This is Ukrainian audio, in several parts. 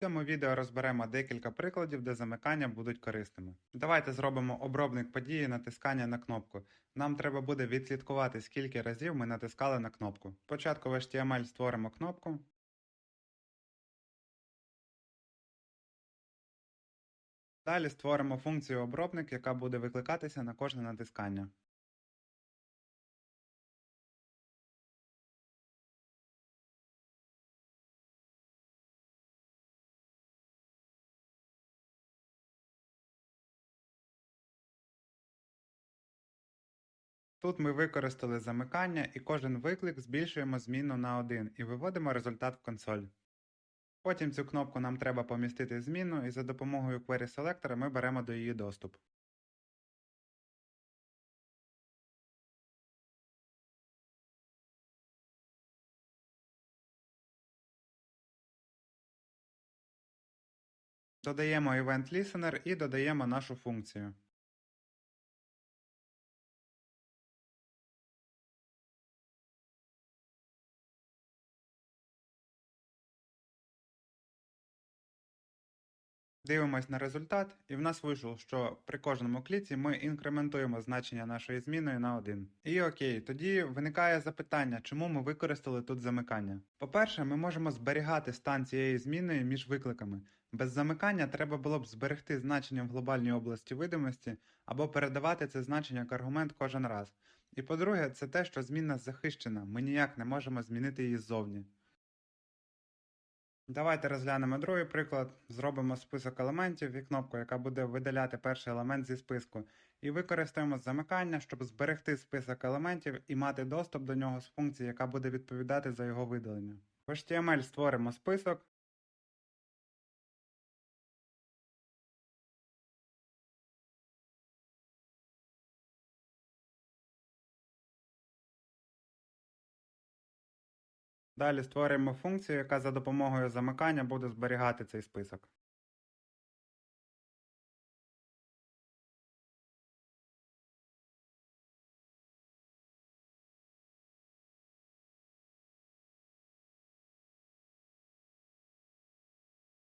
В цьому відео розберемо декілька прикладів, де замикання будуть корисними. Давайте зробимо обробник події натискання на кнопку. Нам треба буде відслідкувати, скільки разів ми натискали на кнопку. Спочатку в HTML створимо кнопку. Далі створимо функцію обробник, яка буде викликатися на кожне натискання. Тут ми використали замикання і кожен виклик збільшуємо зміну на 1 і виводимо результат в консоль. Потім цю кнопку нам треба помістити зміну і за допомогою Query Selector ми беремо до її доступ. Додаємо Event Listener і додаємо нашу функцію. Дивимось на результат, і в нас вийшло, що при кожному кліці ми інкрементуємо значення нашої зміни на 1. І окей, тоді виникає запитання, чому ми використали тут замикання. По-перше, ми можемо зберігати стан цієї зміни між викликами. Без замикання треба було б зберегти значення в глобальній області видимості або передавати це значення як аргумент кожен раз. І по-друге, це те, що зміна захищена, ми ніяк не можемо змінити її ззовні. Давайте розглянемо другий приклад. Зробимо список елементів і кнопку, яка буде видаляти перший елемент зі списку. І використаємо замикання, щоб зберегти список елементів і мати доступ до нього з функції, яка буде відповідати за його видалення. В HTML створимо список. Далі створюємо функцію, яка за допомогою замикання буде зберігати цей список.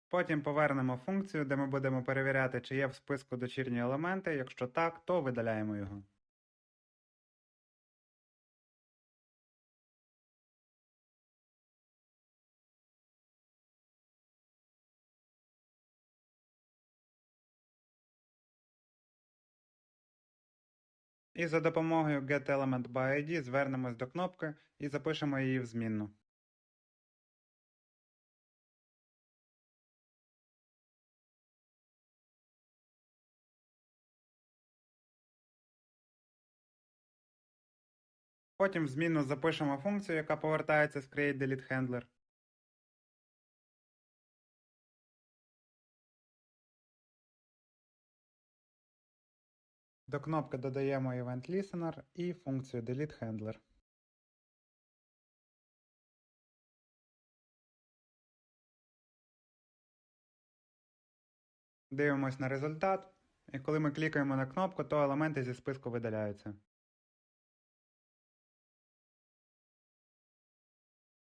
Потім повернемо функцію, де ми будемо перевіряти, чи є в списку дочірні елементи. Якщо так, то видаляємо його. І за допомогою getElementById звернемось до кнопки і запишемо її в змінну. Потім в змінну запишемо функцію, яка повертається з createDeleteHandler. До кнопки додаємо Event Listener і функцію DeleteHandler. Дивимось на результат, і коли ми клікаємо на кнопку, то елементи зі списку видаляються.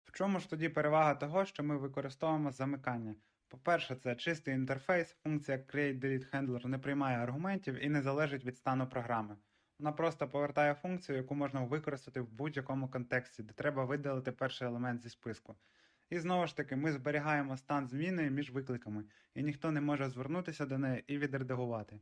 В чому ж тоді перевага того, що ми використовуємо замикання? По-перше, це чистий інтерфейс, функція createDeleteHandler не приймає аргументів і не залежить від стану програми. Вона просто повертає функцію, яку можна використати в будь-якому контексті, де треба видалити перший елемент зі списку. І знову ж таки, ми зберігаємо стан зміни між викликами, і ніхто не може звернутися до неї і відредагувати.